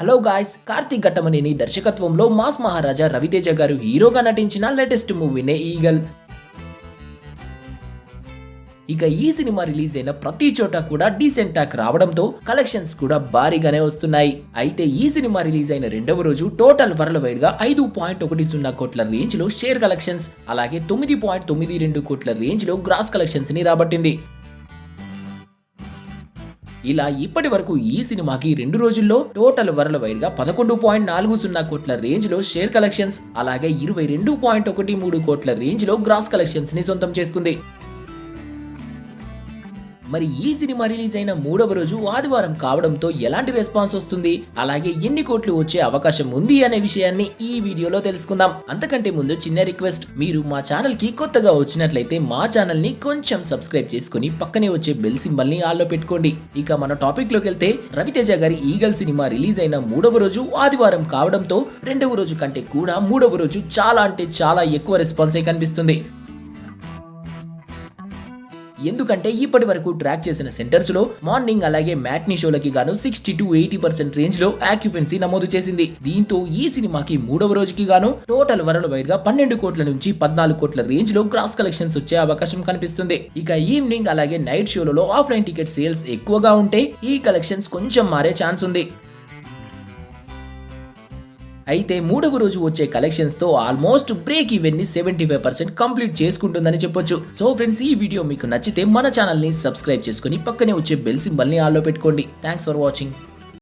Hello guys Karthik Ghattamaneni దర్శకత్వంలో mass మహారాజా రవితేజ గారు హీరోగా నటించిన లేటెస్ట్ మూవీనే ఈగల్ ఇక ఈ సినిమా రిలీజ్ అయిన ప్రతి చోట కూడా డీసెంట్ టాక్ రావడంతో కలెక్షన్స్ కూడా భారీగానే వస్తున్నాయి. అయితే ఈ సినిమా రిలీజ్ అయిన రెండవ రోజు టోటల్ వరల్డ్ వైడ్గా ఐదు పాయింట్ ఒకటి సున్నా కోట్ల రేంజ్లో షేర్ కలెక్షన్స్ అలాగే తొమ్మిది పాయింట్ తొమ్మిది రెండు కోట్ల రేంజ్లో గ్రాస్ కలెక్షన్స్ని రాబట్టింది. ఇలా ఇప్పటి వరకు ఈ సినిమాకి రెండు రోజుల్లో టోటల్ వరల్డ్ వైడ్గా పదకొండు పాయింట్ నాలుగు సున్నా కోట్ల రేంజ్లో షేర్ కలెక్షన్స్ అలాగే ఇరవై రెండు పాయింట్ ఒకటి మూడు కోట్ల రేంజ్లో గ్రాస్ కలెక్షన్స్ని సొంతం చేసుకుంది. మరి ఈ సినిమా రిలీజ్ అయిన మూడవ రోజు ఆదివారం కావడంతో ఎలాంటి రెస్పాన్స్ వస్తుంది? అలాగే ఎన్ని కోట్లు వచ్చే అవకాశం ఉంది అనే విషయాన్ని ఈ వీడియోలో తెలుసుకుందాం. అంతకంటే ముందు చిన్న రిక్వెస్ట్. మీరు మా ఛానల్కి కొత్తగా వచ్చినట్లయితే మా ఛానల్ని కొంచెం సబ్స్క్రైబ్ చేసుకుని పక్కనే వచ్చే బెల్ సింబల్ని ఆల్లో పెట్టుకోండి. ఇక మన టాపిక్లోకి వెళ్తే రవితేజ గారి ఈగల్ సినిమా రిలీజ్ అయిన మూడవ రోజు ఆదివారం కావడంతో రెండవ రోజు కంటే కూడా మూడవ రోజు చాలా అంటే చాలా ఎక్కువ రెస్పాన్సే కనిపిస్తుంది. ఎందుకంటే ఇప్పటి వరకు ట్రాక్ చేసిన సెంటర్స్లో మార్నింగ్ అలాగే మ్యాట్నీ షోలకి గాను సిక్స్టీ టు ఎయిటీ పర్సెంట్ రేంజ్లో ఆక్యుపెన్సీ నమోదు చేసింది. దీంతో ఈ సినిమాకి మూడవ రోజుకి గాను టోటల్ వరల్డ్ వైడ్గా పన్నెండు కోట్ల నుంచి పద్నాలుగు కోట్ల రేంజ్లో క్రాస్ కలెక్షన్స్ వచ్చే అవకాశం కనిపిస్తుంది. ఇక ఈవినింగ్ అలాగే నైట్ షోలలో ఆఫ్లైన్ టికెట్ సేల్స్ ఎక్కువగా ఉంటే ఈ కలెక్షన్స్ కొంచెం మారే ఛాన్స్ ఉంది. అయితే మూడవ రోజు వచ్చే కలెక్షన్స్తో ఆల్మోస్ట్ బ్రేక్ ఈవెన్ని సెవెంటీ ఫైవ్ పర్సెంట్ కంప్లీట్ చేసుకుంటుందని చెప్పొచ్చు. సో ఫ్రెండ్స్ ఈ వీడియో మీకు నచ్చితే మన ఛానల్ని సబ్స్క్రైబ్ చేసుకుని పక్కనే వచ్చే బెల్ సింబల్ని ఆల్లో పెట్టుకోండి. Thanks for watching